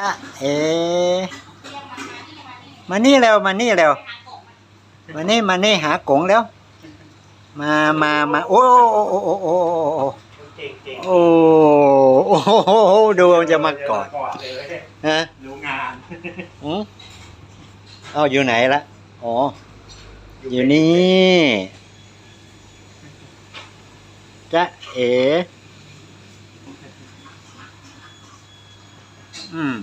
อะเอ มานี่เร็วมานี่เร็วมานี่มานี่หากงแล้ว มามามาโอ้โอ้โอ้โอ้โอ้โอ้โอ้โอ้ดูจะมากอดกอดเลยฮะรู้งานอืมเอาอยู่ไหนละอ๋ออยู่นี่จะเอ๋ อืม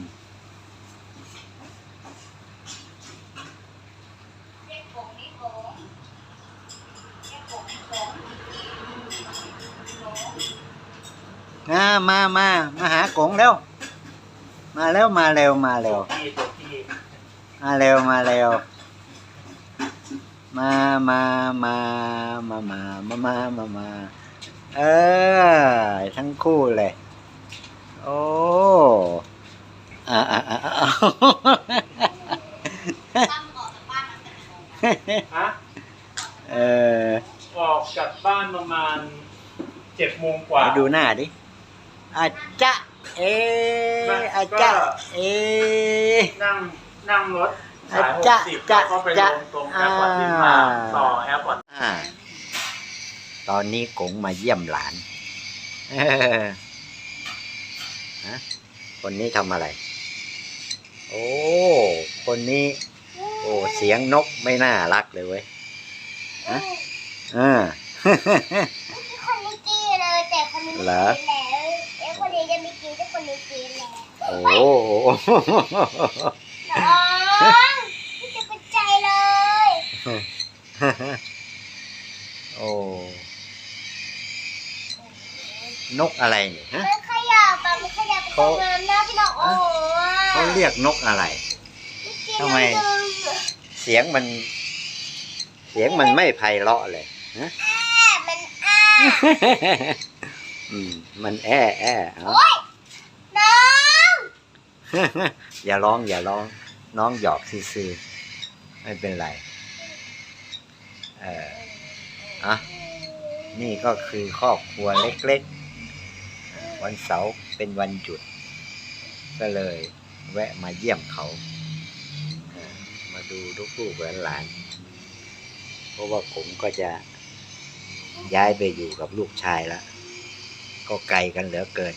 ามามามาหากงแล้ว มาแล้วมาเร็วมาเร็วมาเร็วมาเร็วมามามามามามามามามาเออทั้งคู่เลย โอ้ อ่าอ่าอ่าอ่าฮะเออออกจากบ้านประมาณเจ็ดโมงกว่าไปดูหน้าดิอาจะเออาจะเอนั่งนั่งรถสายหกสิบแล้วก็ไปลงตรงแอร์พอร์ตที่มาอ่าต่อแอร์พอร์ตอ่า ตอนนี้กงมาเยี่ยมหลาน เออฮะคนนี้ทำอะไร โอ้ คนนี้ โอ้ เสียงนกไม่น่ารักเลยเว้ยฮะอ่า คนนี้กินเลยแต่คนนี้ไม่เหรอกินแล้วเอ้คนนี้จะไม่กินแต่คนนี้กินแล้วโอ้น้องไม่จะเป็นใจเลยโอ้นกอะไรเนี่ยฮะ มันขยับอะมันขยับไปตรงนั้นนะพี่น้องโอ้โห เขาเรียกนกอะไรทำไม เสียงมัน เสียงมันไม่ไพเราะเลยฮะแม่มันอ้าอืมมันแอ้แอ้เอาโอ้ยน้องอย่าร้องอย่าร้อง น้องหยอกซื่อๆไม่เป็นไร เอออะนี่ก็คือครอบครัวเล็กๆ วันเสาร์เป็นวันหยุด ก็เลย แวะมาเยี่ยมเขามาดูลูกๆหลานๆเพราะว่าผมก็จะย้ายไปอยู่กับลูกชายแล้ว ก็ไกลกันเหลือเกิน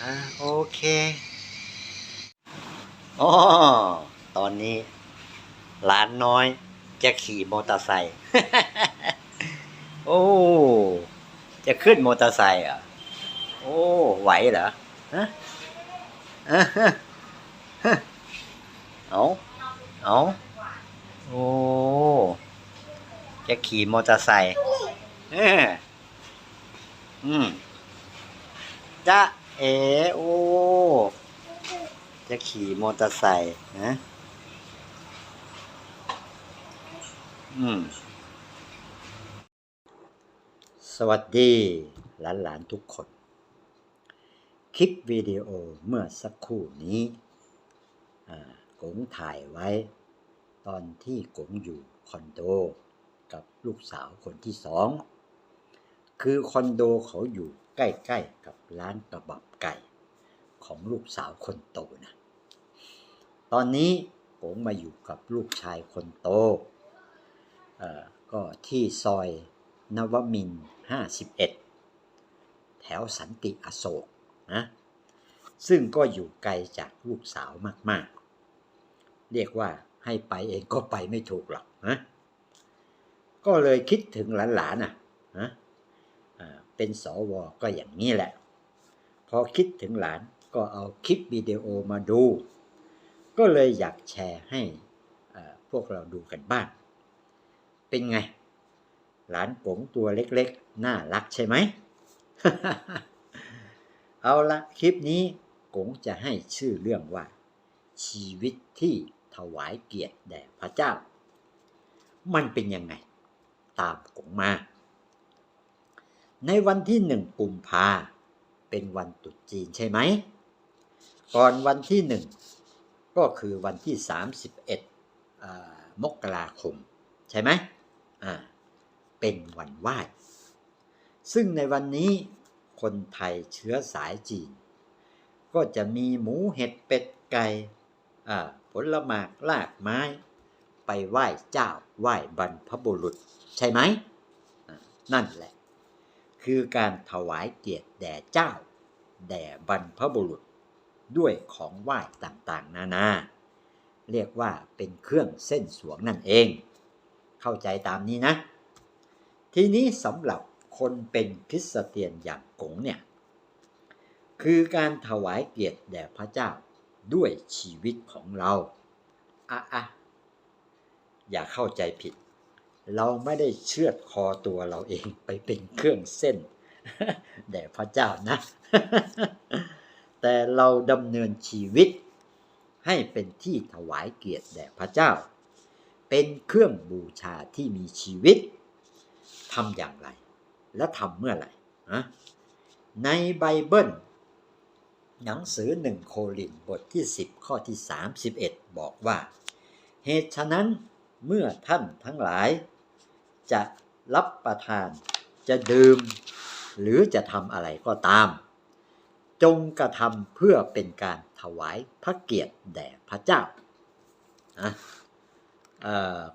อ่าโอเคอ๋อตอนนี้หลานน้อยจะขี่มอเตอร์ไซค์โอ้ จะขึ้นมอเตอร์ไซค์เหรอะ โอ้ ไหวเหรอ ฮะฮะฮะเอาเอาโอ้จะขี่มอเตอร์ไซค์เอออืมจ้าเอโอจะขี่มอเตอร์ไซค์นะอืม สวัสดีหลานๆทุกคน คลิปวิดีโอเมื่อสักครู่นี้กงถ่ายไว้ ตอนที่กงอยู่คอนโด กับลูกสาวคนที่สอง คือคอนโดเขาอยู่ใกล้ๆกับร้านกระบับไก่ของลูกสาวคนโตนะ ตอนนี้ผมมาอยู่กับลูกชายคนโต ก็ที่ซอยนวมิน 51 แถวสันติอโศก นะซึ่งก็อยู่ไกลจากลูกสาวมากๆ เรียกว่าให้ไปเองก็ไปไม่ถูกหรอกนะก็เลยคิดถึงหลานๆน่ะนะเป็นสวก็อย่างนี้แหละ พอคิดถึงหลานก็เอาคลิปวิดีโอมาดู ก็เลยอยากแชร์ให้พวกเราดูกันบ้าง เป็นไง หลานผมตัวเล็กๆ น่ารักใช่ไหม เอาละคลิปนี้กงจะให้ชื่อเรื่องว่า ชีวิตที่ถวายเกียรติแด่พระเจ้า มันเป็นยังไง ตามกงมา ในวันที่หนึ่งกุมภาเป็นวันตุษจีนใช่ไหม ก่อนวันที่หนึ่งก็คือวันที่ 31อ่ามกราคม ใช่ไหมอ่าเป็นวันไหว้ ซึ่งในวันนี้ คนไทยเชื้อสายจีน ก็จะมีหมูเห็ดเป็ดไก่ผลหมากลากไม้ ไปไหว้เจ้าไหว้บรรพบุรุษ ใช่ไหม นั่นแหละ คือการถวายเกียรติแด่เจ้า แด่บรรพบุรุษ ด้วยของไหว้ต่างๆ นานา เรียกว่าเป็นเครื่องเส้นสวงนั่นเอง เข้าใจตามนี้นะ ทีนี้สำหรับ คนเป็นคริสเตียนอย่างกงเนี่ย คือการถวายเกียรติแด่พระเจ้าด้วยชีวิตของเราอะอะอย่าเข้าใจผิด เราไม่ได้เชือดคอตัวเราเองไปเป็นเครื่องเส้นแด่พระเจ้านะ แต่เราดำเนินชีวิตให้เป็นที่ถวายเกียรติแด่พระเจ้า เป็นเครื่องบูชาที่มีชีวิตทำอย่างไร และทำเมื่อไหร่นะในไบเบิล หนังสือหนึ่งโครินบทที่ 10 ข้อที่ 31 บอกว่า เหตุฉะนั้นเมื่อท่านทั้งหลาย จะรับประทานจะดื่ม หรือจะทำอะไรก็ตาม จงกระทำเพื่อเป็นการถวายพระเกียรติแด่พระเจ้า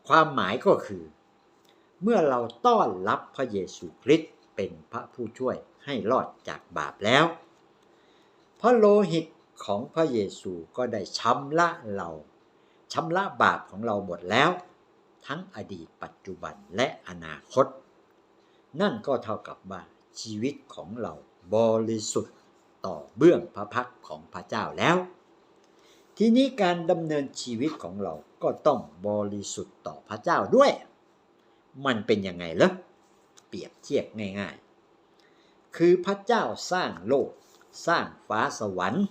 ความหมายก็คือ เมื่อเราต้อนรับพระเยซูคริสต์เป็นพระผู้ช่วยให้รอดจากบาปแล้ว พระโลหิตของพระเยซูก็ได้ชำระเราชำระบาปของเราหมดแล้ว ทั้งอดีตปัจจุบันและอนาคต นั่นก็เท่ากับว่าชีวิตของเราบริสุทธิ์ต่อเบื้องพระพักของพระเจ้าแล้ว ทีนี้การดำเนินชีวิตของเราก็ต้องบริสุทธิ์ต่อพระเจ้าด้วย มันเป็นยังไงเล่ะเปรียบเทียบง่ายๆ คือพระเจ้าสร้างโลก สร้างฟ้าสวรรค์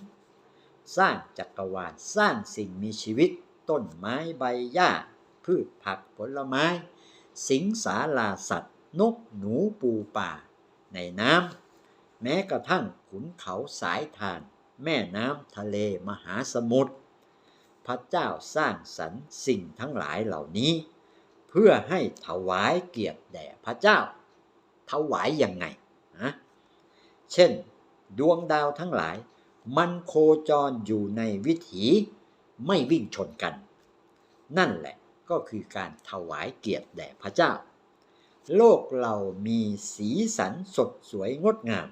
สร้างจักรวาลสร้างสิ่งมีชีวิต ต้นไม้ใบหญ้า พืชผักผลไม้ สิงสาราสัตว์ นกหนูปูป่า ในน้ำแม้กระทั่งขุนเขาสายทาน แม่น้ำทะเลมหาสมุทรพระเจ้าสร้างสรรค์สิ่งทั้งหลายเหล่านี้ พื่อให้ถวายเกียรติแด่พระเจ้า ถวายยังไงนะเช่น ดวงดาวทั้งหลาย มันโคจรอยู่ในวิถีไม่วิ่งชนกัน นั่นแหละก็คือการถวายเกียรติแด่พระเจ้า โลกเรามีสีสันสดสวยงดงาม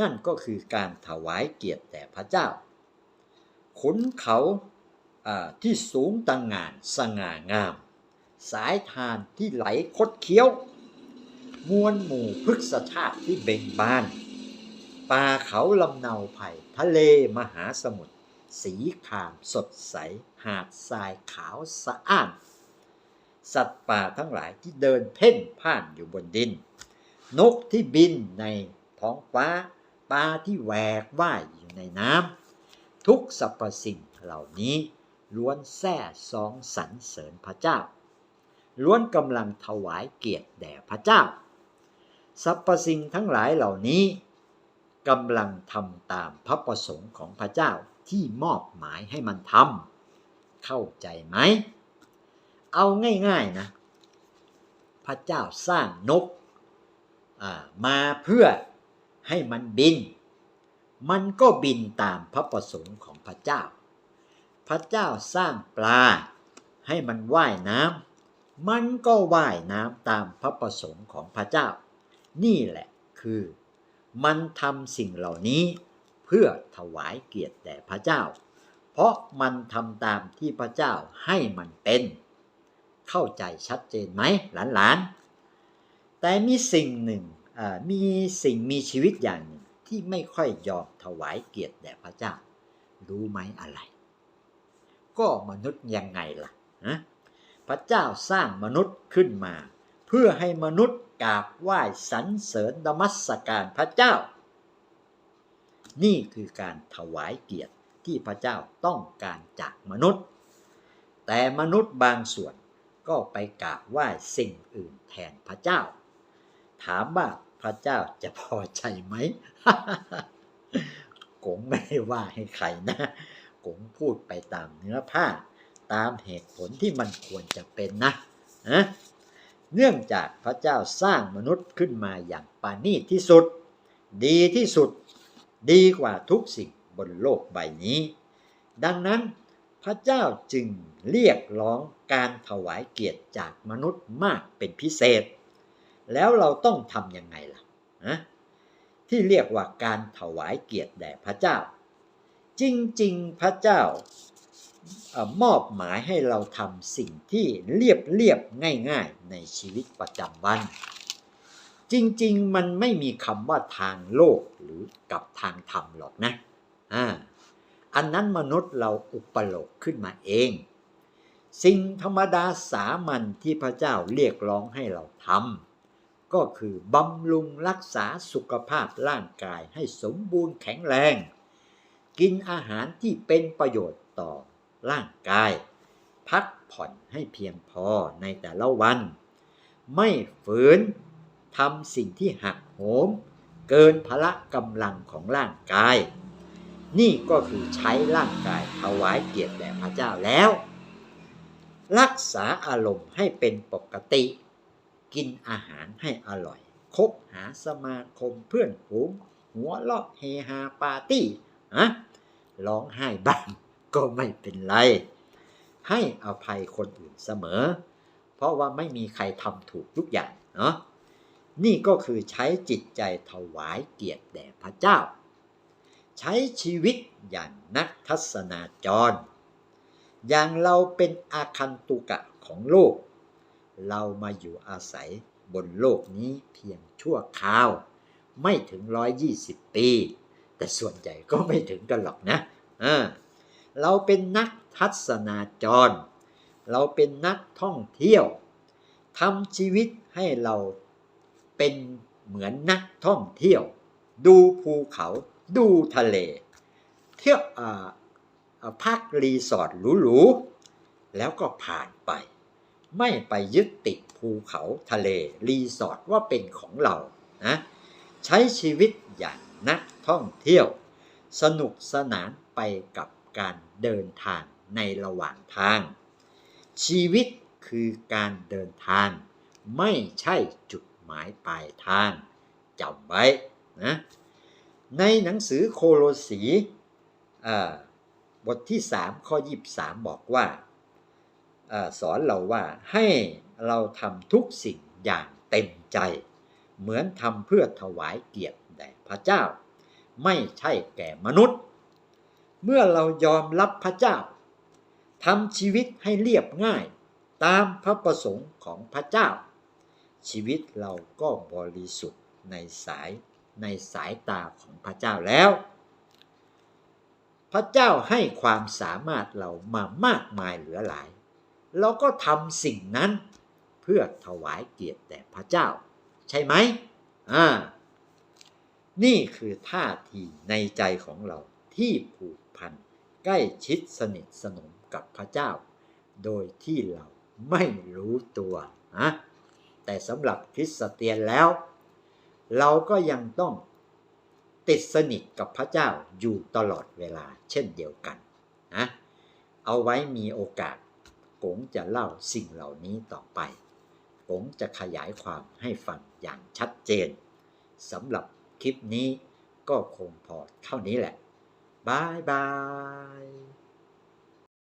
นั่นก็คือการถวายเกียรติแด่พระเจ้า ขุนเขาที่สูงตังงานสง่างาม สายทานที่ไหลคดเคี้ยว มวลหมู่พฤกษชาติที่เบ่งบาน ป่าเขาลำเนาไผ่ทะเลมหาสมุทรสีขามสดใส หาดทรายขาวสะอานสัตว์ป่าทั้งหลายที่เดินเพ่นพ่านอยู่บนดิน นกที่บินในท้องฟ้าปลาที่แหวกว่ายอยู่ในน้ำทุกสรรพสิ่งเหล่านี้ล้วนแท้สองสรรเสริญพระเจ้า ล้วนกำลังถวายเกียรติแด่พระเจ้าสรรพสิ่งทั้งหลายเหล่านี้กำลังทำตามพระประสงค์ของพระเจ้าที่มอบหมายให้มันทำเข้าใจไหม เอาง่ายๆนะ พระเจ้าสร้างนกมาเพื่อให้มันบิน มันก็บินตามพระประสงค์ของพระเจ้า พระเจ้าสร้างปลาให้มันว่ายน้ำ มันก็ว่ายน้ำตามพระประสงค์ของพระเจ้า นี่แหละคือ มันทำสิ่งเหล่านี้เพื่อถวายเกียรติแด่พระเจ้า เพราะมันทำตามที่พระเจ้าให้มันเป็น เข้าใจชัดเจนไหมหลานๆ แต่มีสิ่งหนึ่งมีสิ่งมีชีวิตอย่างหนึ่งที่ไม่ค่อยยอมถวายเกียรติแด่พระเจ้า รู้ไหมอะไร ก็มนุษย์ยังไงล่ะฮะ พระเจ้าสร้างมนุษย์ขึ้นมา เพื่อให้มนุษย์กราบไหว้สรรเสริญนมัสการพระเจ้า นี่คือการถวายเกียรติที่พระเจ้าต้องการจากมนุษย์ แต่มนุษย์บางส่วนก็ไปกราบไหว้สิ่งอื่นแทนพระเจ้า ถามว่าพระเจ้าจะพอใจไหมกงไม่ได้ว่าให้ใครนะกงพูดไปตามเนื้อผ้า ตามเหตุผลที่มันควรจะเป็นนะนะเนื่องจากพระเจ้าสร้างมนุษย์ขึ้นมาอย่างปานีที่สุด ดีที่สุด ดีกว่าทุกสิ่งบนโลกใบนี้ ดังนั้นพระเจ้าจึงเรียกร้องการถวายเกียรติจากมนุษย์มากเป็นพิเศษ แล้วเราต้องทำยังไงล่ะนะที่เรียกว่าการถวายเกียรติแด่พระเจ้า จริง ๆ พระเจ้า มอบหมายให้เราทำสิ่งที่เรียบเรียบง่าย ๆ ในชีวิตประจำวัน จริงๆ มันไม่มีคำว่าทางโลกหรือกับทางธรรมหรอกนะอ่าอันนั้นมนุษย์เราอุปโลกขึ้นมาเอง สิ่งธรรมดาสามัญที่พระเจ้าเรียกร้องให้เราทำก็คือบำรุงรักษาสุขภาพร่างกายให้สมบูรณ์แข็งแรง กินอาหารที่เป็นประโยชน์ต่อ ร่างกาย พักผ่อนให้เพียงพอในแต่ละวัน ไม่ฝืนทำสิ่งที่หักโหม เกินพละกำลังของร่างกาย นี่ก็คือใช้ร่างกายถวายเกียรติแด่พระเจ้าแล้ว รักษาอารมณ์ให้เป็นปกติ กินอาหารให้อร่อย คบหาสมาคมเพื่อนฝูงหัวเราะเฮฮาปาร์ตี้อะร้องไห้บ้าง ก็ไม่เป็นไร ให้อภัยคนอื่นเสมอ เพราะว่าไม่มีใครทำถูกทุกอย่างเนาะนี่ก็คือใช้จิตใจถวายเกียรติแด่พระเจ้า ใช้ชีวิตอย่างนักทัศนาจร อย่างเราเป็นอาคันตุกะของโลก เรามาอยู่อาศัยบนโลกนี้เพียงชั่วคราว ไม่ถึง 120 ปี แต่ส่วนใหญ่ก็ไม่ถึงกันหรอกนะเออ เราเป็นนักทัศนาจร เราเป็นนักท่องเที่ยวทำชีวิตให้เราเป็นเหมือนนักท่องเที่ยว ดูภูเขาดูทะเล เที่ยวอ่าพักรีสอร์ทหรูๆแล้วก็ผ่านไป ไม่ไปยึดติดภูเขาทะเล รีสอร์ทว่าเป็นของเรานะใช้ชีวิตอย่างนักท่องเที่ยว สนุกสนานไปกับ การเดินทางในระหว่างทาง ชีวิตคือการเดินทาง ไม่ใช่จุดหมายปลายทางจำไว้นะในหนังสือโคโลสีบทที่ 3 ข้อ 23 บอกว่าอสอนเราว่าให้เราทำทุกสิ่งอย่างเต็มใจ เหมือนทำเพื่อถวายเกียรติแด่พระเจ้า ไม่ใช่แก่มนุษย์ เมื่อเรายอมรับพระเจ้าทำชีวิตให้เรียบง่ายตามพระประสงค์ของพระเจ้า ชีวิตเราก็บริสุทธิ์ในสายในสายตาของพระเจ้าแล้ว พระเจ้าให้ความสามารถเรามามากมายเหลือหลาย เราก็ทำสิ่งนั้นเพื่อถวายเกียรติแด่พระเจ้า ใช่ไหมอ่านี่คือท่าทีในใจของเรา ที่ผูกพัน ใกล้ชิดสนิทสนมกับพระเจ้า โดยที่เราไม่รู้ตัวนะแต่สำหรับคริสเตียนแล้ว เราก็ยังต้องติดสนิทกับพระเจ้าอยู่ตลอดเวลาเช่นเดียวกันนะเอาไว้มีโอกาสกงจะเล่าสิ่งเหล่านี้ต่อไปกงจะขยายความให้ฟังอย่างชัดเจนสำหรับคลิปนี้ก็คงพอเท่านี้แหละ บายบาย